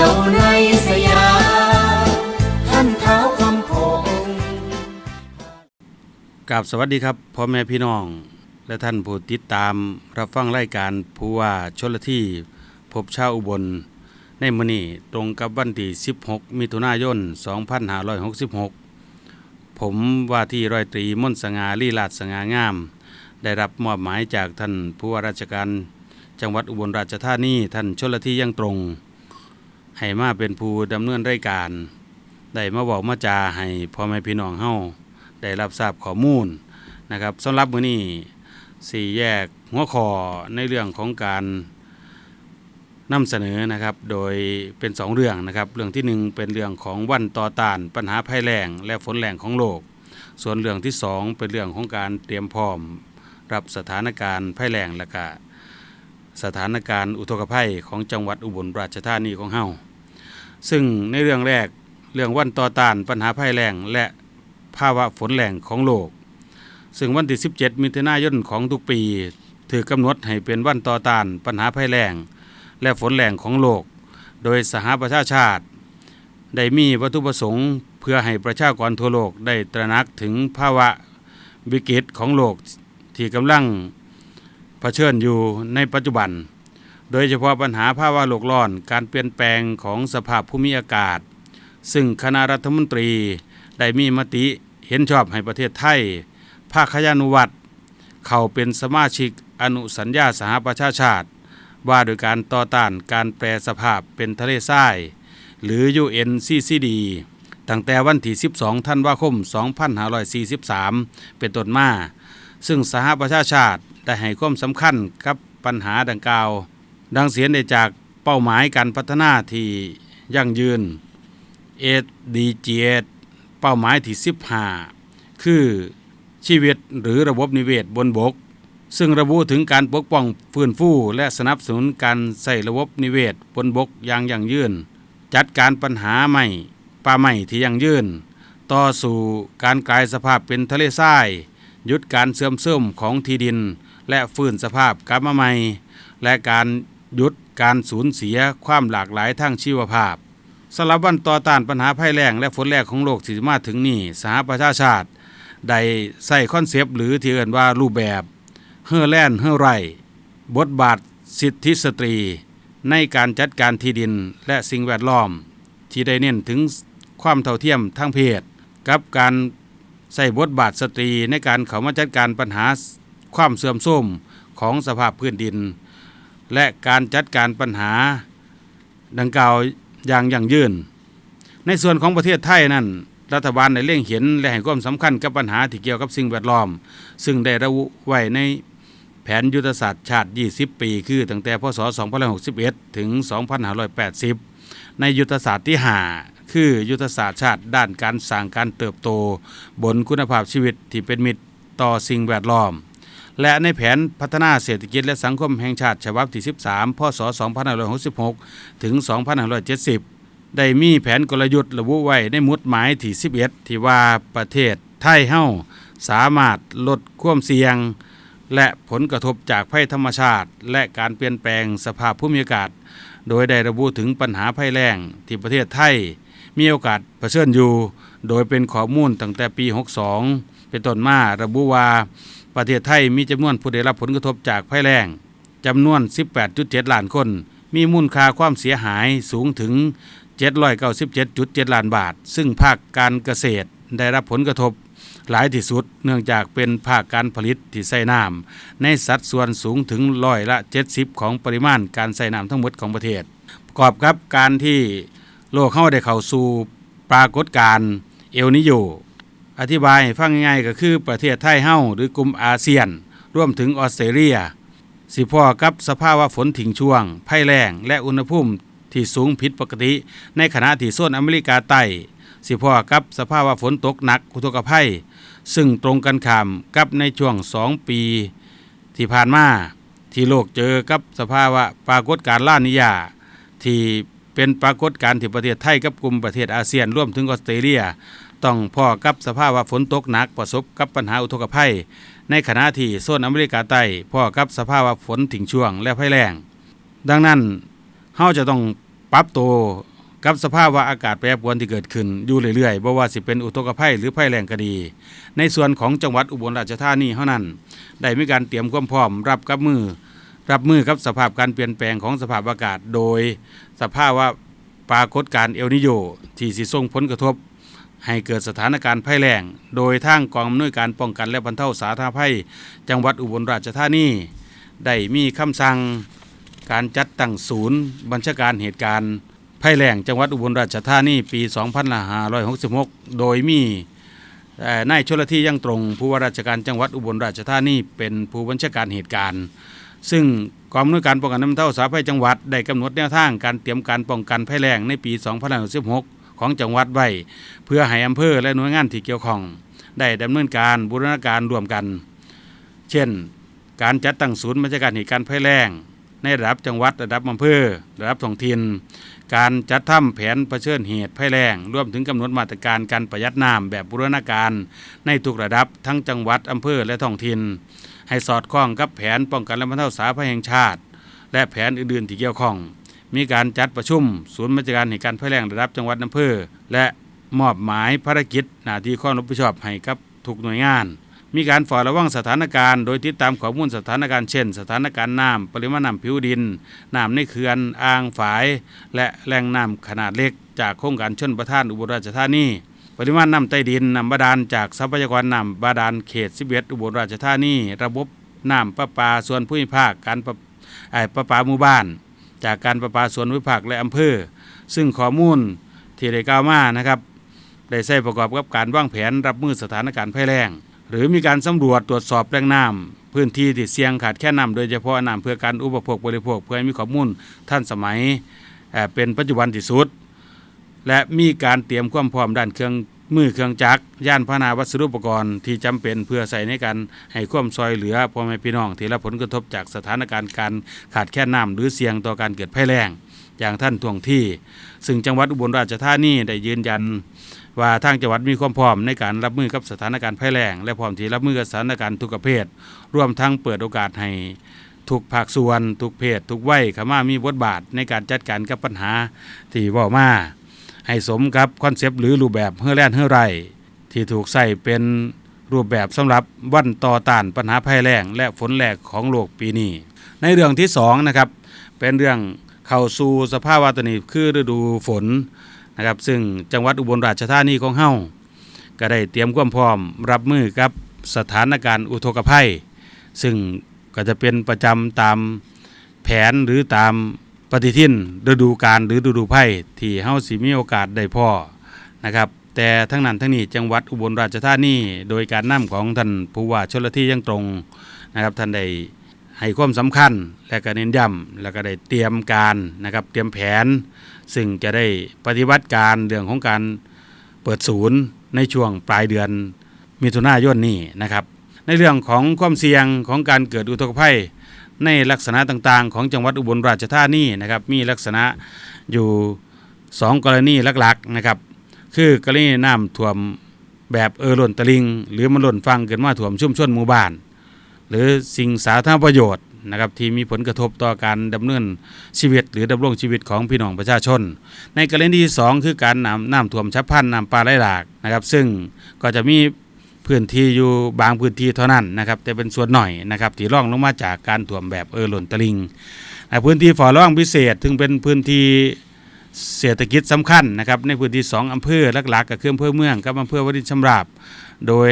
ยวในสยามท่านเท้าคำพงกับสวัสดีครับพ่อแม่พี่น้อง และท่านผู้ติดตามรับฟังรายการผู้ว่าชลที่พบชาวอุบล ในมื้อนี้ตรงกับวันที่ 16 มิถุนายน 2566 ผมว่าที่ร้อยตรีมนสงาลีลาดสงางาม ได้รับมอบหมายจากท่านผู้ว่าราชการจังหวัดอุบลราชธานีท่านชลที่ยังตรง ให้มาเป็นผู้ดำเนินรายการ ได้มาบอกมาจาให้พ่อแม่พี่น้องเฮาได้รับทราบข้อมูลนะครับสำหรับมื้อนี้สี่แยกหัวข้อในเรื่องของการนำเสนอนะครับ โดยเป็นสองเรื่องนะครับ เรื่องที่หนึ่งเป็นเรื่องของวันต่อต้าน ปัญหาภัยแล้งและฝนแรงของโลก ส่วนเรื่องที่สองเป็นเรื่องของการเตรียมพร้อม รับสถานการณ์ภัยแล้งและก็สถานการณ์อุทกภัยของจังหวัดอุบลราชธานีของเฮา ซึ่งในเรื่องแรกเรื่องวันต่อต้านปัญหาภัยแล้งและภาวะฝนแรงของโลก ซึ่งวันที่ 17 มิถุนายนของทุกปี ถือกำหนดให้เป็นวันต่อต้านปัญหาภัยแรงและฝนแรงของโลก โดยสหประชาชาติได้มีวัตถุประสงค์ เพื่อให้ประชากรทั่วโลกได้ตระหนักถึงภาวะวิกฤตของโลกที่กำลังเผชิญอยู่ในปัจจุบัน โดยเฉพาะปัญหาภาวะโลกร้อน การเปลี่ยนแปลงของสภาพภูมิอากาศ ซึ่งคณะรัฐมนตรี ได้มีมติเห็นชอบให้ประเทศไทย ภาคขยานุวัตรเข้าเป็นสมาชิกอนุสัญญาสหประชาชาติ ว่าโดยการต่อต้านการแปรสภาพเป็นทะเลทราย หรือ UNCCD ตั้งแต่วันที่ 12 ธันวาคม 2543 เป็นต้นมา ซึ่งสหประชาชาติได้ให้ความสำคัญกับปัญหาดังกล่าว ดังเสียนได้จากเป้าหมายการพัฒนาที่ยั่งยืน SDG เป้าหมายที่ 15 คือชีวิตหรือระบบนิเวศบนบก ซึ่งระบุถึงการปกป้องฟื้นฟูและสนับสนุนการใส่ระบบนิเวศบนบกอย่างยั่งยืน จัดการปัญหาใหม่ป่าใหม่ที่ยั่งยืน ต่อสู่การกลายสภาพเป็นทะเลทรายหยุดการเสื่อมโทรมของที่ดิน และฟื้นสภาพกลับมาใหม่ และการ หยุดการสูญเสียความหลากหลายทางชีวภาพสำหรับวันต่อต้านปัญหาภัยแล้งและฝนแรงของโลกที่มาถึงนี่สหประชาชาติ ได้ใส่คอนเซปต์หรือที่เรียกว่ารูปแบบเฮอแลนเฮอไรบทบาทสิทธิสตรี ในการจัดการที่ดินและสิ่งแวดล้อม ที่ได้เน้นถึงความเท่าเทียมทางเพศ กับการใส่บทบาทสตรีในการเข้ามาจัดการปัญหาความเสื่อมโทรมของสภาพพื้นดิน และการจัดการปัญหาดังกล่าวอย่างยั่งยืน ในส่วนของประเทศไทยนั้น รัฐบาลได้เล็งเห็นและให้ความสำคัญกับปัญหาที่เกี่ยวกับสิ่งแวดล้อม ซึ่งได้ระบุไว้ในแผนยุทธศาสตร์ชาติ 20 ปี คือตั้งแต่พศ 2561 ถึง 2580 ในยุทธศาสตร์ที่ 5 คือยุทธศาสตร์ชาติด้านการสร้างการเติบโต บนคุณภาพชีวิตที่เป็นมิตรต่อสิ่งแวดล้อม และในแผนพัฒนาเศรษฐกิจและสังคมแห่งชาติฉบับที่ 13 พศ 2566 ถึง 2570 ได้มีแผนกลยุทธ์ระบุไว้ในมุดหมายที่ 11 ที่ว่าประเทศไทยเฮาสามารถลดความเสี่ยง และผลกระทบจากภัยธรรมชาติ และการเปลี่ยนแปลงสภาพภูมิอากาศ โดยได้ระบุถึงปัญหาภัยแล้งที่ประเทศไทยมีโอกาสเผชิญอยู่ โดยเป็นข้อมูลตั้งแต่ปี 62 เป็นต้นมาระบุว่าประเทศไทยมีจำนวนผู้ได้รับผลกระทบจากภัยแล้งจำนวน 18.7 ล้านคน มีมูลค่าความเสียหายสูงถึง 797.7 ล้านบาท ซึ่งภาคการเกษตรได้รับผลกระทบหลายที่สุด เนื่องจากเป็นภาคการผลิตที่ใส่น้ำในสัดส่วนสูงถึงร้อยละ 70 ของปริมาณการใส่น้ำทั้งหมดของประเทศ ประกอบกับการที่โลกเข้าได้เข้าสู่ปรากฏการณ์เอลนิโย อธิบายฟังง่ายๆก็คือประเทศไทยเฮ้าหรือกลุ่มอาเซียนรวมถึงออสเตรเลีย สิพ่อกับสภาพวะฝนถิ่งช่วงภัยแล้งและอุณหภูมิที่สูงผิดปกติ ในขณะที่โซนอเมริกาใต้สิพ่อกับสภาพวะฝนตกหนักอุทกภัย ซึ่งตรงกันข้ามกับในช่วง2ปี ที่ผ่านมาที่โลกเจอกับสภาวะปรากฏการณ์ลานิยา ที่เป็นปรากฏการณ์ที่ประเทศไทยกับกลุ่มประเทศอาเซียนรวมถึงออสเตรเลีย ต้องพ่อกับสภาพวะฝนตกหนักประสบกับปัญหาอุทกภัย ในขณะที่โซนอเมริกาใต้พ่อกับสภาพวะฝนถิงช่วงและภัยแล้งดังนั้นเฮาจะต้องปรับตัวกับสภาพวะอากาศแปรปรวนที่เกิดขึ้นอยู่เรื่อยๆบ่ว่าสิเป็นอุทกภัยหรือภัยแล้งก็ดี ในส่วนของจังหวัดอุบลราชธานีเท่านั้น ได้มีการเตรียมความพร้อมรับกับมือ รับมือกับสภาพการเปลี่ยนแปลงของสภาพอากาศโดย สภาพวะปรากฏการณ์เอลนิโยที่สิส่งผลกระทบ ให้เกิดสถานการณ์ภัยแล้งโดยทางกองอำนวยการป้องกันและบรรเทาสาธารณภัย จังหวัดอุบลราชธานีได้มีคำสั่งการจัดตั้งศูนย์ บัญชาการเหตุการณ์ภัยแล้งจังหวัดอุบลราชธานีปี 2566 โดยมีนายชลทียังตรงผู้ว่าราชการจังหวัดอุบลราชธานีเป็นผู้บัญชาการเหตุการณ์ ซึ่งกองอำนวยการป้องกันและบรรเทาสาธารณภัยจังหวัดได้กำหนดแนวทางการเตรียมการป้องกันภัยแล้งในปี 2566 ของจังหวัดไว้เพื่อให้อำเภอและหน่วยงานที่เกี่ยวข้อง ได้ดำเนินการบูรณาการร่วมกัน เช่น การจัดตั้งศูนย์บัญชาการเหตุการณ์ภัยแล้งในระดับจังหวัดระดับอำเภอระดับท้องถิ่นการจัดทำแผนเผชิญเหตุภัยแล้งรวมถึงกำหนดมาตรการการประหยัดน้ำแบบบูรณาการ ในทุกระดับทั้งจังหวัดอำเภอและท้องถิ่นให้สอดคล้องกับแผนป้องกันและบรรเทาสาธารณภัยแห่งชาติ และแผนอื่นๆที่เกี่ยวข้อง มีการจัดประชุม ศูนย์บัญชการเหตุการณ์ภัยแล้งระดับจังหวัดอำเภอ และมอบหมายภารกิจหน้าที่ข้อรับผิดชอบให้กับทุกหน่วยงาน มีการฝ้าระวังสถานการณ์ โดยติดตามข้อมูลสถานการณ์เช่น สถานการณ์น้ำปริมาณน้ำผิวดินน้ำในเขื่อนอ่างฝาย และแหล่งน้ำขนาดเล็ก จากโครงการชนประทานอุบลราชธานีปริมาณน้ำใต้ดินน้ำบาดาลจากทรัพยากรน้ำบาดาลเขต 11 อุบลราชธานี ระบบน้ำประปาส่วนภูมิภาคการประประปาหมู่บ้าน จากการประปาส่วนภูมิภาคและอำเภอ ซึ่งข้อมูลที่ได้กล่าวมานะครับได้ใช้ประกอบกับการวางแผนรับมือสถานการณ์ภัยแล้งหรือมีการสำรวจตรวจสอบแหล่งน้ำพื้นที่ที่เสี่ยงขาดแคลนน้ำโดยเฉพาะน้ำเพื่อการอุปโภคบริโภคเพื่อให้มีข้อมูลท่านสมัยเป็นปัจจุบันที่สุด และมีการเตรียมความพร้อมด้านเครื่อง มือเครื่องจักรย่านพาหนาวัสดุอุปกรณ์ที่จำเป็นเพื่อใส่ในการให้ความซอยเหลือพ่อแม่พี่น้องที่รับผลกระทบจากสถานการณ์การขาดแคลนน้ำหรือเสี่ยงต่อการเกิดภัยแล้งอย่างท่านทวงที่ ซึ่งจังหวัดอุบลราชธานีได้ยืนยัน ว่าทางจังหวัดมีความพร้อมในการรับมือกับสถานการณ์ภัยแล้งและพร้อมที่รับมือกับสถานการณ์ทุกประเภทรวมทั้งเปิดโอกาสให้ทุกภาคส่วน ทุกเพศ ทุกวัยข้ามามีบทบาทในการจัดการกับปัญหาที่ว่ามา ให้สมกับคอนเซปต์หรือรูปแบบเฮือแล่นเฮือไรที่ถูกใส่เป็นรูปแบบสำหรับวันต่อต้านปัญหาภัยแล้งและฝนแหลกของโลกปีนี้ ในเรื่องที่สองนะครับเป็นเรื่องเข้าสู่สภาวะตนีคือฤดูฝนนะครับซึ่งจังหวัดอุบลราชธานีของเฮาก็ได้เตรียมความพร้อมรับมือกับสถานการณ์อุทกภัย ซึ่งก็จะเป็นประจำตามแผนหรือตาม ปฏิทินฤดูกาลหรือฤดูภัยที่เฮาสิมีโอกาสได้พ่อนะครับ แต่ทั้งนั้นทั้งนี้จังหวัดอุบลราชธานีโดยการนำของท่านผู้ว่าชลที่ยังตรงนะครับท่านได้ให้ความสำคัญและก็เน้นย้ำแล้วก็ได้เตรียมการนะครับเตรียมแผน ซึ่งจะได้ปฏิบัติการเรื่องของการเปิดศูนย์ในช่วงปลายเดือนมิถุนายนนี้นะครับ ในเรื่องของความเสี่ยงของการเกิดอุทกภัย ในลักษณะต่างๆ ของจังหวัดอุบลราชธานีนะครับมีลักษณะอยู่สองกรณีหลักๆนะครับคือกรณีน้ำท่วมแบบเออล้นตลิง หรือมันล้นฟังเกินมาท่วมชุ่มชนหมู่บ้าน หรือสิ่งสาธารณประโยชน์นะครับที่มีผลกระทบต่อการดำเนินชีวิต หรือดำรงชีวิตของพี่น้องประชาชน ในกรณีที่สองคือการน้ำน้ำท่วมฉับพันน้ำปลาไหลหลากนะครับซึ่งก็จะมี พื้นที่อยู่บางพื้นที่เท่านั้นนะครับแต่เป็นส่วนหน่อยนะครับที่ร่องลงมาจากการท่วมแบบเออหล่นตลิงอ่าพื้นที่ฝ่อร้องพิเศษถึงเป็นพื้นที่เศรษฐกิจสำคัญนะครับในพื้นที่สองอำเภอหลักๆก็คืออำเภอเมืองกับอำเภอวรินชำราบ โดย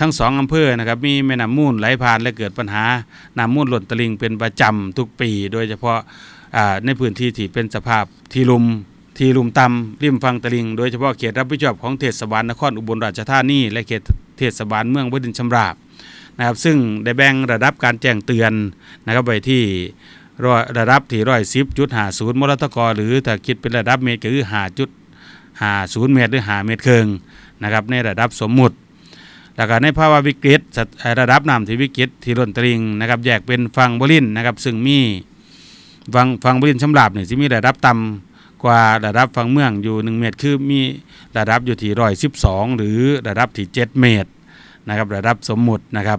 ทั้งสองอำเภอนะครับมีแม่น้ำมูลไหลผ่านและเกิดปัญหาน้ำมูลหล่นตลิงเป็นประจำทุกปี โดยเฉพาะาในพื้นที่ที่เป็นสภาพที่ลุม ที่ลุมต่ำริมฝั่งตลิงโดยเฉพาะเขตรับผิดชอบของเทศบาลนครอุบลราชธานีและเขตเทศบาลเมืองวดินชำราบนะครับซึ่งได้แบ่งระดับการแจ้งเตือนนะครับไว้ที่ร้อยระดับที่ร้อยสิบจุดหาศูนย์มรตกหรือถ้าคิดเป็นระดับเมตรก็คือหาจุดหาศูนย์เมตรหรือหาเมตรครึ่งนะครับในระดับสมมุติแล้วก็ในภาวะวิกฤตระดับน้ำที่วิกฤตที่ล้นตลิงนะครับแยกเป็นฝั่งบรินนะครับซึ่งมีฝั่งฝั่งบรินชำราบเนี่ยจะมีระดับต่ำ กว่าระดับฝั่งเมืองอยู่ 1 เมตร คือมีระดับอยู่ที่ร้อยสิบสองหรือระดับที่ 7 เมตรนะครับระดับสมมุตินะครับ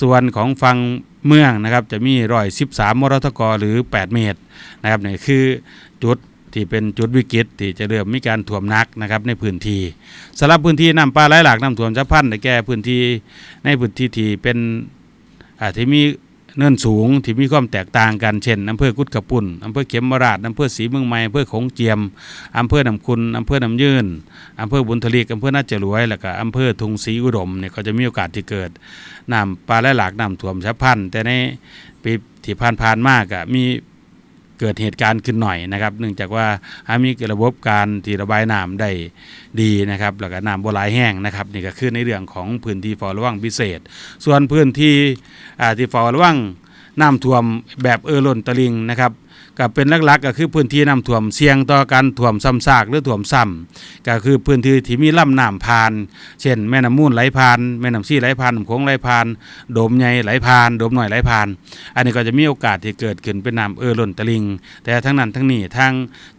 ส่วนของฝั่งเมืองนะครับจะมีร้อยสิบสามมรทกหรือ 8 เมตรนะครับนี่คือจุดที่เป็นจุดวิกฤตที่จะเริ่มมีการท่วมนักนะครับในพื้นที่สำหรับพื้นที่น้ำปลาไหลหลากน้ำท่วมจะพันธุ์ได้แก่พื้นที่ในพื้นที่ที่เป็นอาที่มี เนินสูงที่มีความแตกต่างกันเช่นอำเภอกุดกระปุ่นอำเภอเข็มราชอำเภอศรีเมืองใหม่อำเภอโขงเจียมอำเภอหนำคุณอำเภอหนำยืนอำเภอบุญทลีกอำเภอนาจรวยแล้วก็อำเภอทุงศรีอุดมเนี่ยก็จะมีโอกาสที่เกิดน้ำปลาและหลากน้ำท่วมฉับพลันแต่ในปีที่ผ่านๆมากอะมี เกิดเหตุการณ์ขึ้นหน่อยนะครับ เนื่องจากว่าหามีระบบการที่ระบายน้ำได้ดีนะครับแล้วก็น้ำบ่หลายแห้งนะครับนี่ก็คือในเรื่องของพื้นที่ฝ้าระวังพิเศษ ส่วนพื้นที่อ่าที่ฝ้าระวังน้ำท่วมแบบเออล้นตะลิงนะครับ ก็เป็นหลักๆก็คือพื้นที่น้ำท่วมเสี่ยงต่อการท่วมซ้ำซากหรือท่วมซ้ำก็คือพื้นที่ที่มีลำน้ำผ่าน เช่น แม่น้ำมูลไหลผ่าน แม่น้ำซี่ไหลผ่านน้ำโขงไหลผ่าน โดมใหญ่ไหลผ่าน โดมหน่อยไหลผ่าน อันนี้ก็จะมีโอกาสที่เกิดขึ้นเป็นน้ำเอ่อล้นตลิง แต่ทั้งนั้นทั้งนี้ทาง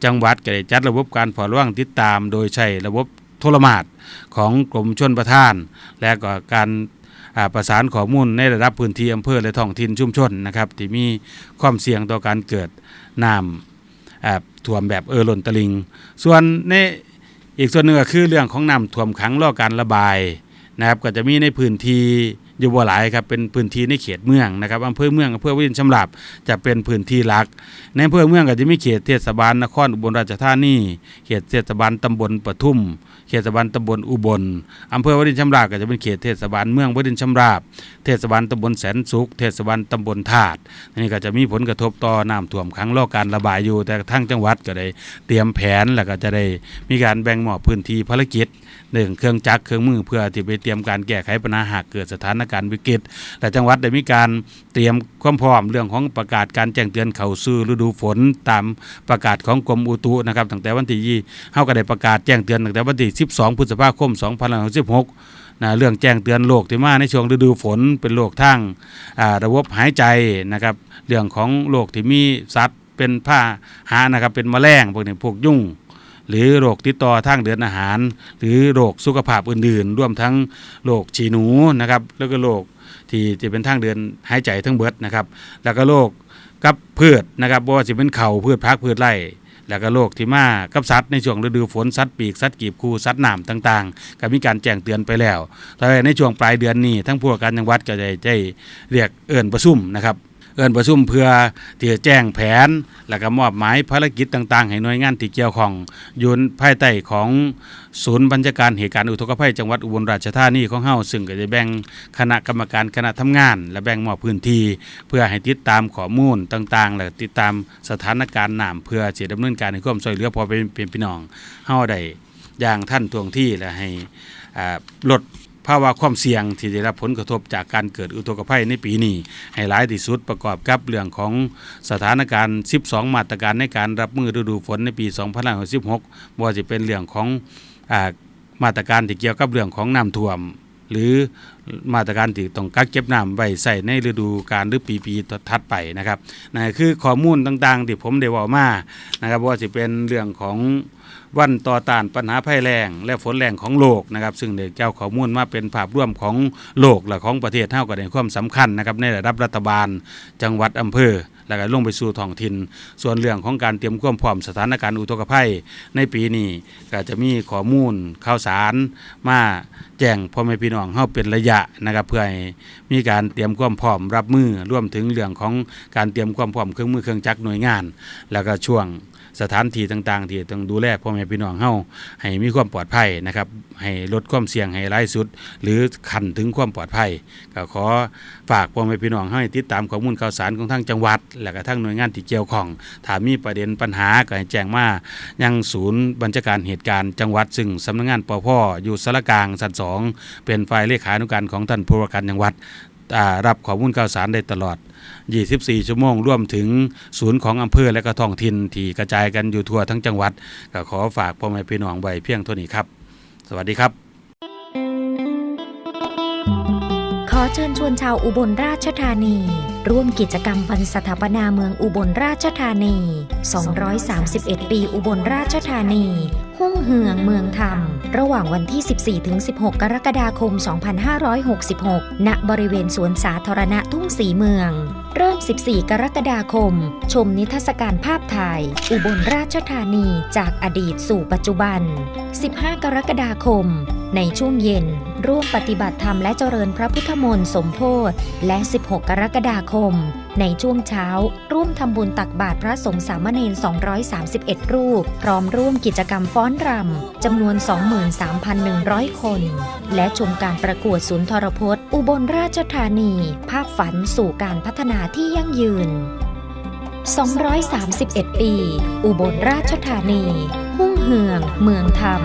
จังหวัดก็ได้จัดระบบการเฝ้าระวังติดตาม โดยใช้ระบบโทรมาตของกรมชลประทาน และก็การประสานข้อมูลในระดับพื้นที่อำเภอและท้องถิ่นชุมชนนะครับที่มีความเสี่ยงต่อการเกิด น้ำอ่าท่วมแบบเออล้นตลิง ส่วนในอีกส่วนหนึ่งก็คือเรื่องของน้ำท่วมขังรอการระบายนะครับก็จะมีในพื้นที่ อยู่บ่หลายครับเป็นพื้นที่ในเขตเมืองนะครับอำเภอเมืองอำเภอวินชำราบจะเป็นพื้นที่หลัก ในอำเภอเมืองก็จะมีเขตเทศบาลนครอุบลราชธานีเขตเทศบาลตำบลปทุม เขตเทศบาลตำบลอุบลอำเภอวดินชำราบก็จะเป็นเขตเทศบาลเมืองวดินชำราบ เทศบาลตำบลแสนสุข เทศบาลตำบลธาตุนนี้ก็จะมีผลกระทบต่อน้ำท่วมขังรอการระบายอยู่ แต่ทั้งจังหวัดก็ได้เตรียมแผนแล้วก็จะได้มีการแบ่งหมอบพื้นที่ภารกิจ หนึ่งเครื่องจักรเครื่องมือเพื่อที่ไปเตรียมการแก้ไขปัญหาหากเกิดสถานการณ์วิกฤตแต่จังหวัดได้มีการเตรียมความพร้อมเรื่องของประกาศการแจ้งเตือนเข้าสู่ฤดูฝนตามประกาศของกรมอุตุนะครับตั้งแต่วันที่ยี่เฮาก็ได้ประกาศแจ้งเตือนตั้งแต่วันที่ 12 พฤษภาคม 2566นะเรื่องแจ้งเตือนโรคที่มาในช่วงฤดูฝนเป็นโรคทางระบบหายใจนะครับเรื่องของโรคที่มีสัตว์เป็นผ้าหานะครับเป็นมแมลงพวกนี้พวกยุ่ง หรือโรคติดต่อทางเดินอาหาร หรือโรคสุขภาพอื่นๆ ร่วมทั้งโรคฉี่หนูนะครับแล้วก็โรคที่จะเป็นทางเดินหายใจทั้งเบิดนะครับ แล้วก็โรคกับพืชนะครับบ่ว่าจะเป็นเข่าพืชพักพืชไร่แล้วก็โรคที่มากับสัตว์ในช่วงฤดูฝนสัตว์ปีกสัตว์กีบคูสัตว์น้ำต่างๆ ก็มีการแจ้งเตือนไปแล้วแต่ในช่วงปลายเดือนนี้ทั้งผู้การจังหวัดก็ได้ได้เรียกเอิ่นประชุมนะครับ เอินประชุมเพื่อที่จะแจ้งแผน แล้วก็มอบหมายภารกิจต่าง ๆ ให้หน่วยงานที่เกี่ยวข้องยู่ภายใต้ของศูนย์บัญชาการเหตุการณ์อุทกภัยจังหวัดอุบลราชธานีของเฮาซึ่งก็จะแบ่งคณะกรรมการคณะทำงาน และแบ่งมอบพื้นที่ เพื่อให้ติดตามข้อมูลต่างๆ และติดตามสถานการณ์น้ำเพื่อจะดำเนินการให้ความช่วยเหลือพอเป็นเป็นพี่น้องเฮาได้อย่างท่านทวงที่และให้ลด ภาวะความเสี่ยงที่ได้รับผลกระทบจากการเกิดอุทกภัยในปีนี้ ให้หลายที่สุดประกอบกับเรื่องของสถานการณ์ 12 มาตรการในการรับมือฤดูฝนในปี 2566บว่าจะเป็นเรื่องของอมาตรการที่เกี่ยวกับเรื่องของน้ำท่วม หรือมาตรการที่ต้องกักเก็บน้ำไว้ใส่ในฤดูกาลหรือปีๆถัดไปนะครับนั่นคือข้อมูลต่างๆที่ผมได้เว้ามานะครับว่าสิเป็นเรื่องของวันต่อต้านปัญหาภัยแล้งและฝนแรงของโลกนะครับ ซึ่งได้เจ้าข้อมูลมาเป็นภาพรวมของโลกและของประเทศเท่ากับในความสำคัญนะครับในระดับรัฐบาล จังหวัดอำเภอ แล้วก็ลงไปสู่ท้องถิ่น ส่วนเรื่องของการเตรียมความพร้อมสถานการณ์อุทกภัย ในปีนี้ก็จะมีข้อมูลข่าวสารมาแจ้งพ่อแม่พี่น้องเฮาเป็นระยะนะครับเพื่อให้มีการเตรียมความพร้อมรับมือร่วมถึงเรื่องของการเตรียมความพร้อมเครื่องมือเครื่องจักรหน่วยงาน แล้วก็ช่วง สถานที่ต่างๆ ที่ต้องดูแลพ่อแม่พี่น้องเฮาให้มีความปลอดภัยนะครับให้ลดความเสี่ยงให้ร้ายสุด หรือขันถึงความปลอดภัยก็ขอฝากพ่อแม่พี่น้องให้ติดตามข้อมูลข่าวสารของทางจังหวัด และก็ทางหน่วยงานที่เกี่ยวข้องถ้ามีประเด็นปัญหาก็ให้แจ้งมายังศูนย์บัญชาการเหตุการณ์จังหวัด ซึ่งสำนักงานปพอยู่สารกลางสันสองเป็นฝ่ายเลขานุการของท่านผู้ว่าการจังหวัดรับข้อมูลข่าวสารได้ตลอด 24 ชั่วโมงร่วมถึงศูนย์ของอำเภอและก็ท้องถิ่นที่กระจายกันอยู่ทั่วทั้งจังหวัด ก็ขอฝากพ่อแม่พี่น้องไว้เพียงเท่านี้ครับ สวัสดีครับ ขอเชิญชวนชาวอุบลราชธานี ร่วมกิจกรรมวันสถาปนาเมืองอุบลราชธานี 231 ปีอุบลราชธานี หุ่งเหืองเมืองธรรม ระหว่างวันที่ 14ถึง16 กรกฎาคม 2566 ณ บริเวณสวนสาธารณะทุ่งสีเมือง เริ่ม 14 กรกฎาคม ชมนิทรรศการภาพถ่าย อุบลราชธานีจากอดีตสู่ปัจจุบัน 15 กรกฎาคม ในช่วงเย็น ร่วมปฏิบัติธรรมและเจริญพระพุทธมนต์สมโพธิและ 16 กรกฎาคม ในช่วงเช้า ร่วมทำบุญตักบาตรพระสงฆ์สามเณร 231 รูป พร้อมร่วมกิจกรรมฟ้อนรำจำนวน 23,100 คน และชมการประกวดศูนย์ทรพจน์ อุบลราชธานี ภาพฝันสู่การพัฒนาที่ยั่งยืน 231 ปี อุบลราชธานี หุ่งเหือง เมืองธรรม